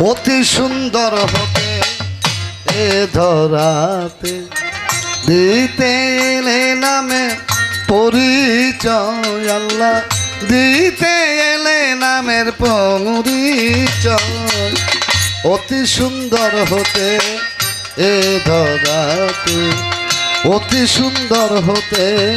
অতি সুন্দর হতে এ ধরাতে দিতে এলে নামে পরিচয় আল্লাহ। দিতে এলে নামের পরিচয়। অতি সুন্দর হতে এ ধরাতে, অতি সুন্দর হতে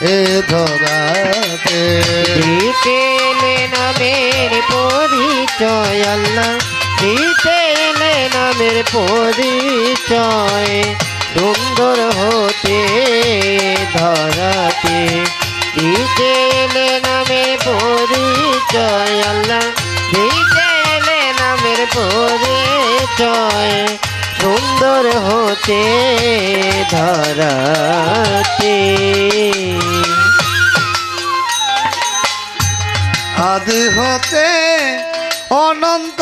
এ ধরাতে। দিতে এলে নামের পরিচয় আল্লাহ। দিতেলে নামের পরিচয়। সুন্দর হতে ধরাতে দিতেলে নামের পরিচয়। আল্লাহ দিতেলে নামের পরিচয়। সুন্দর হতে ধরাতে। আদি হতে অনন্ত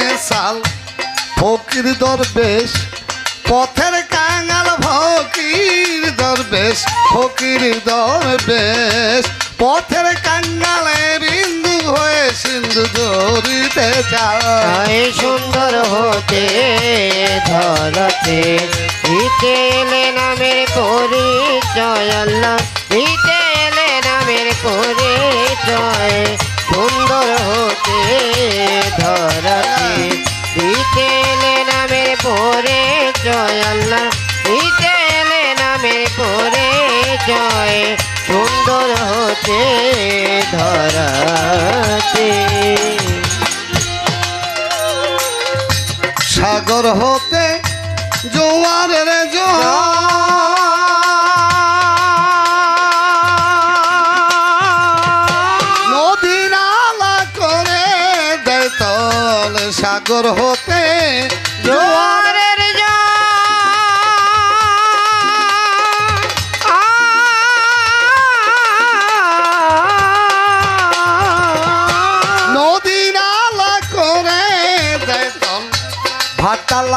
মেশাল ফকির দরবেশ, পথের কাঙাল ফকির দরবেশ ফকির দরবেশ, পথের কাঙ্গালে বিন্দু হয়ে সিন্ধু ধরিতে চায় সুন্দর হতে ধরতে নামের পরিচয় সাগর হতে জোয়ারের জোয়ার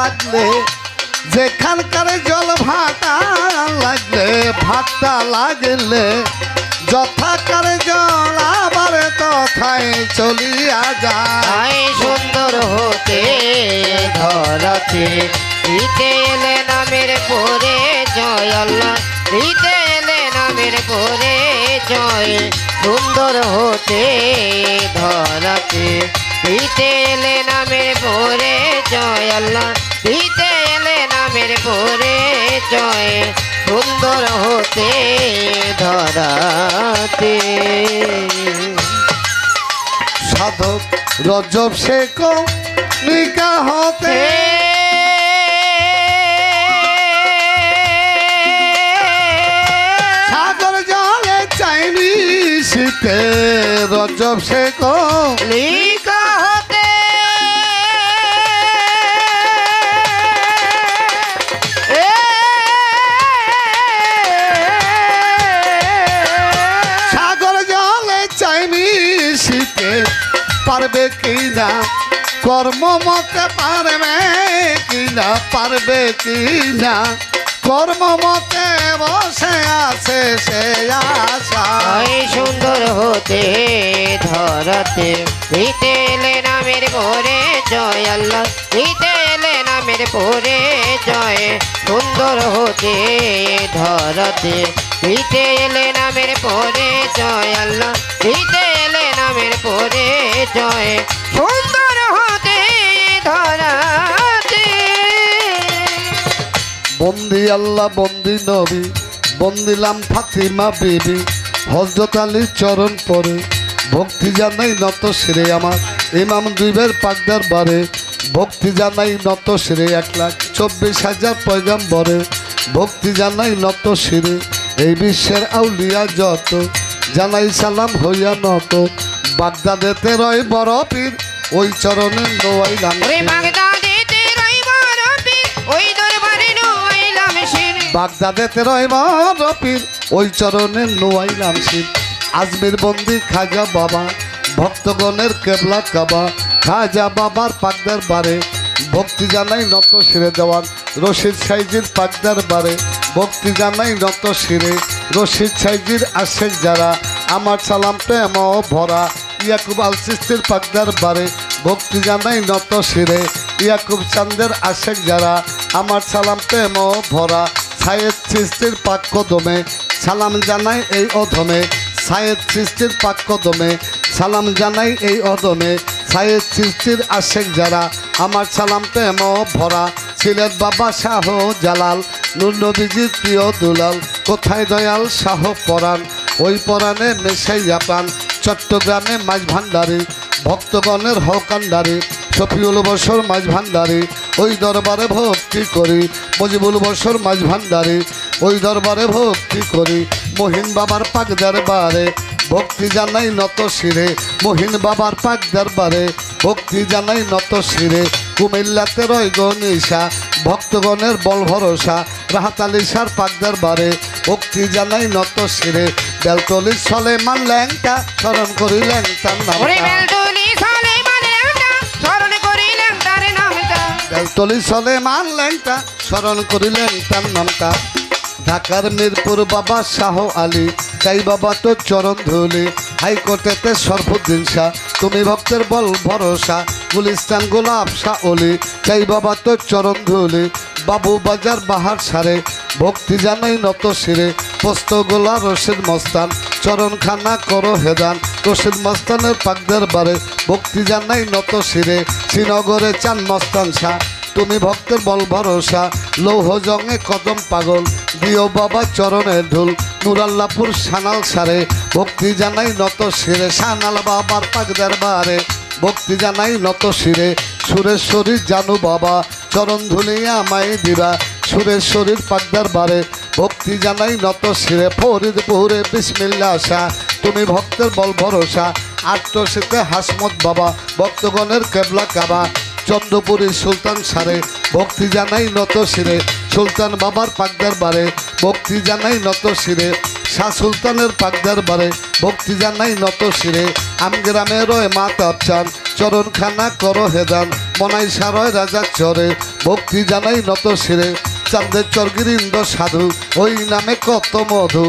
লাগলে, যেখানকার জল ভাটা লাগলে ভাটা লাগলে, যথাকার জল আবার তথায় চলিয়া যায়। সুন্দর হতে ধরতে, দিতে এলে নামের পরে জয় দিতে এলে নামের পরে জয়। সুন্দর হতে ধরতে, দিতে এলে নামের পরে জয় দিতে এলে নামের পরে জয় সুন্দর হতে ধরাতে। সাধক রজব শেখ নিকা হতে। সাগর জলে চাইনি শীতে রজব শেখ লিখা পারবে কিনা? কর্ম মতে পারবে কিনা? পারবে কিনা? কর্ম মতে বসে আছে সে আশা। সুন্দর হতে ধরতে, দিতে এলে নামের ঘরে জয় আল্লাহ এলে পরে জয়, সুন্দর হতে ধরতে। দিতে এলে নামের পরে জয়, আল্লাহ। দিতে এলে নামের পরে জয়, সুন্দর হতে ধরতে। বন্দি আল্লাহ, বন্দি নবী বন্দিলাম ফাতিমা বিবি হজরত আলীর চরণ পরে। ভক্তি জানাই নত সেরে আমার, ইমাম দুইবের পাকদার বারে। ভক্তি জানাই নত সেরে এক লাখ চব্বিশ হাজার পয়গাম্বরে। ভক্তি জানাই নত সেরে এই বিশ্বের আউলিয়া যত। জানাই সালাম হইয়া নত বাগদাদেতে রয় বড় পীর ওই চরণে নোয়াইলাম বাগদাদেতে পীর, বাগদাদেতে রহমা রপির ওই চরণে নোয়াইলাম শিব আজমির বন্দি খাজা বাবা ভক্তগণের কেবলা কাবা খাজা বাবার পাকদার বারে ভক্তি জানাই নত সিরে দেওয়ান রশিদ সাইজির পাকদার বারে ভক্তি জানাই নত সিরে রশিদ সাইজির আশেক যারা, আমার সালাম প্রেম ভরা। ইয়াকুব আল সিস্তির পাকদার বারে ভক্তি জানাই নত সিরে ইয়াকুব চান্দের আশেক যারা, আমার সালাম প্রেম ভরা। সায়েদ সৃষ্টির পাক কদমে সালাম জানাই এই অধমে। সায়েদ সৃষ্টির পাক কদমে সালাম জানাই এই অদমে সায়েদ সৃষ্টির আশেক যারা। আমার সালাম প্রেম ভরা। ছিলেন বাবা শাহ জালাল, নুর নবীজির প্রিয় দুলাল। কোথায় দয়াল শাহ পরাণ? ওই পরাণে মেশাইয়া প্রাণ। চট্টগ্রামে মাঝ ভান্ডারি, ভক্তগণের হকান্ডারি। শফিউল বসর মাঝ ভান্ডারি, ওই দরবারে ভক্তি করি। মজিবুল বসর মাঝ ভান্ডারি, ওই দরবারে ভক্তি করি। মহিন বাবার পাক দরবারে ভক্তি জানাই নত শিরে মহিন বাবার পাক দরবারে। ভক্তি জানাই নত শিরে কুমিল্লাতে রয় গণিসা ভক্তগণের বল ভরসা রাহাত আলিশার পাক দরবারে। ভক্তি জানাই নত শিরে বেলতলির সলে মান ল্যাংটা স্মরণ করি ল্যাংটার নামটা। বেলতুলি সালে মানে বেলতলি মান ল্যাংটা স্মরণ করিলেন তার নামটা। ঢাকার মিরপুর বাবা শাহ আলী চাই বাবা তোর চরণ ধুলি। হাইকোর্টেতে সর্বদিন শাহ তুমি ভক্তের বল ভরসা, গুলিস্তান গোলাপ শাহ অলি চাই বাবা তোর চরণ ধুলি, বাবু বাজার বাহার সারে, ভক্তি জানাই নত সিরে পোস্ত গোলা রশিদ মস্তান চরণ খানা করো হেদান। রশিদ মস্তানের পাকদের বারে, ভক্তি জানাই নত সিরে শ্রীনগরে চান মস্তান শাহ তুমি ভক্তের বল ভরসা। লৌহ জঙে কদম পাগল দিও বাবা চরণে ঢুল, নুরাল্লাপুর সানাল সারে। ভক্তি জানাই নত শিরে, সানাল বাবার পাগদের বারে ভক্তি জানাই নত শিরে, সুরেশ্বরী জানু বাবা, চরণ ধুলিয়া আমায় দিবা। সুরেশ্বরীর পাগদার বারে ভক্তি জানাই নত শিরে। ফরিদপুরে বিসমিল্লা আশা, তুমি ভক্তের বল ভরসা। আট্টশীতে হাসমত বাবা, ভক্তগণের কেবলা কাবা। চন্দ্রপুরী সুলতান সারে, ভক্তি জানাই নত শিরে। সুলতান বাবার পাকদার বারে, ভক্তি জানাই নত শিরে। শাহ সুলতানের পাকদার বারে, ভক্তি জানাই নত শিরে। আমগ্রামে রয় মা তাপচান চরণখানা কর হেদান। মনাই সারয় রাজা চরে, ভক্তি জানাই নত শিরে। চান্দের চর্গিরিন্দ সাধু, ওই নামে কত মধু?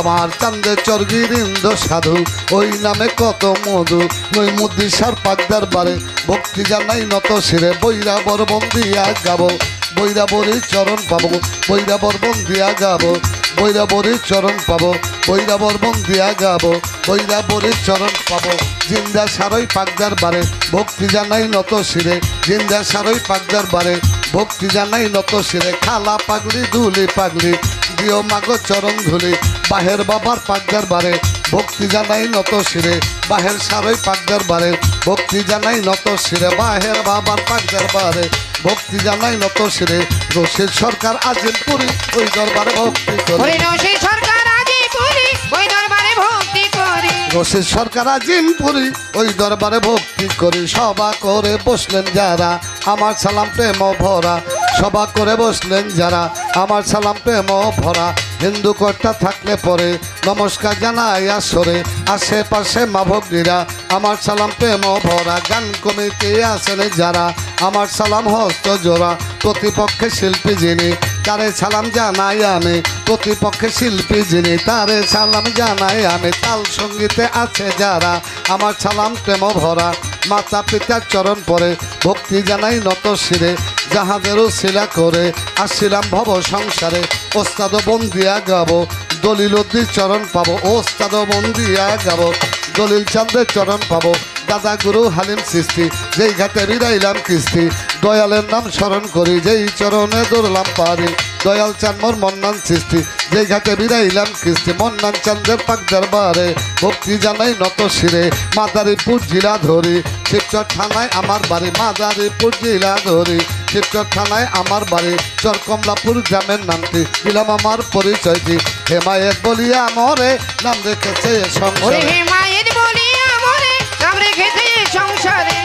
আমার চান্দের চর্গিরিন্দ সাধু, ওই নামে কত মধু? নই মুদ্রিসার পাকদার বারে ভক্তি জানাই নত শিরে বৈরা বরবন্দিয়া গাবো বৈরা বরি চরণ পাবো বৈরা বরবন দিয়া গাবো বৈরা চরণ পাবো বৈরা বরবন দিয়া গাবো বৈরা চরণ পাবো, জিন্দা সারই পাকদার বারে ভক্তি জানাই নত শিরে, জিন্দা সারই পাকদার বারে ভক্তি জানাই নত শিরে খালা পাগলি ধুলি পাগলি দিও মাগো চরণ ধুলি বাহের বাবার পাকদার বারে। ভক্তি জানাই নত শিরে বাহের সারই পাকদার বারে। ভক্তি জানাই নত শিরে বাহের বাবার পাকদার বারে। ভক্তি জানাই নত শিরে রশিদ সরকার আজিমপুরি ওই দরবারে ভক্তি করে। ওরে সরকার আজি পুরি ওই দরবারে ভক্তি করে। রশিদ সরকার আজিমপুরি ওই দরবারে ভক্তি করি। সভা করে বসলেন যারা আমার সালাম প্রেম ভরা। সভা করে বসলেন যারা, আমার সালাম প্রেম ভরা। হিন্দু কর্তা থাকলে পরে নমস্কার জানাই আসরে। আশেপাশে মা ভগ্নীরা, আমার সালাম প্রেম ভরা। গান কমিটি আসেন যারা, আমার সালাম হস্ত জোড়া। প্রতিপক্ষে শিল্পী যিনি, তারে সালাম জানাই আমি। প্রতিপক্ষে শিল্পী যিনি, তারে সালাম জানাই আমি। তাল সঙ্গীতে আছে যারা, আমার সালাম প্রেম ভরা। মাতা পিতার চরণ পরে, ভক্তি জানাই নত শিরে যাহাদেরও শিলা করে আসছিলাম ভব সংসারে, ওস্তাদ বন্দিয়া গাবো, দলিল চরণ পাবো, ওস্তাদ বন্দিয়া গাবো, দলিল চান্দের চরণ পাবো, দাদা গুরু হালিম সৃষ্টি, যেই ঘাটে বিদাইলাম কিস্তি, দয়ালের নাম স্মরণ করি, যেই চরণে দৌড়লাম পারি। দয়াল চান মোর মন্নান সৃষ্টি। যেই ঘাটে বিদাইলাম কিস্তি মন্নান চান্দের পাক দরবারে। ভক্তি জানাই নত শিরে মাদারীপুর জেলা ধরি। শিবচর থানায় আমার বাড়ি মাদারীপুর জেলা ধরি। শিবচর থানায় আমার বাড়ি চরকমলাপুর গ্রামের নামটি। দিলাম আমার পরিচয়টি। হেমায়েত বলিয়া মরে নাম রেখেছে ওরে সংসারে। হে মায়ের বলি আমরে নাম রেখেছে সংসারে।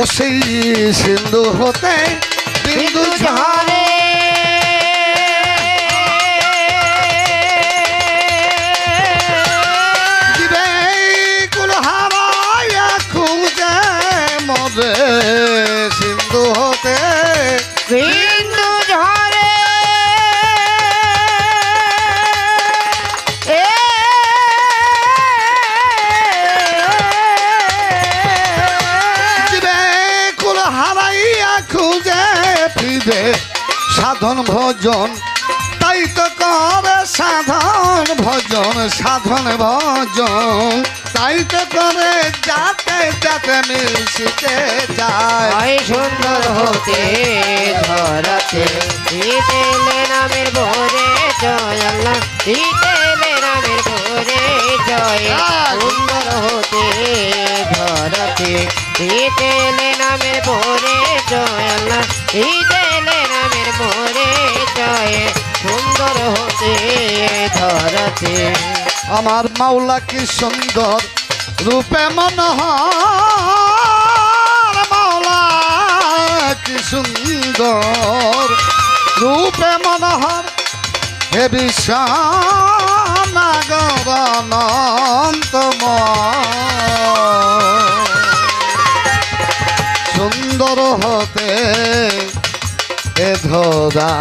ও সেই সিন্ধু হতে বিন্দু ঝরে সাধন ভজন। তাই তো করে সাধন ভজন সাধন ভজন। তাই তো করে যাতে যাতে মিলতে যায়। সুন্দর হতে ধরাতে। দিতেলে নামের ভোরে জয় আল্লাহ। দিতেলে নামের ভোরে জয় সুন্দর হতে ধরাতে। দিতেলে নামের ভোরে জয় আল্লাহ। দিতেলে ভোরে জয়, সুন্দর হতে ধরাতে। আমার মাওলা কি সুন্দর, রূপে মনোহর। মাওলা কি সুন্দর, রূপে মনোহর। হে বিশ্বনাগর সুন্দর হতে ধরা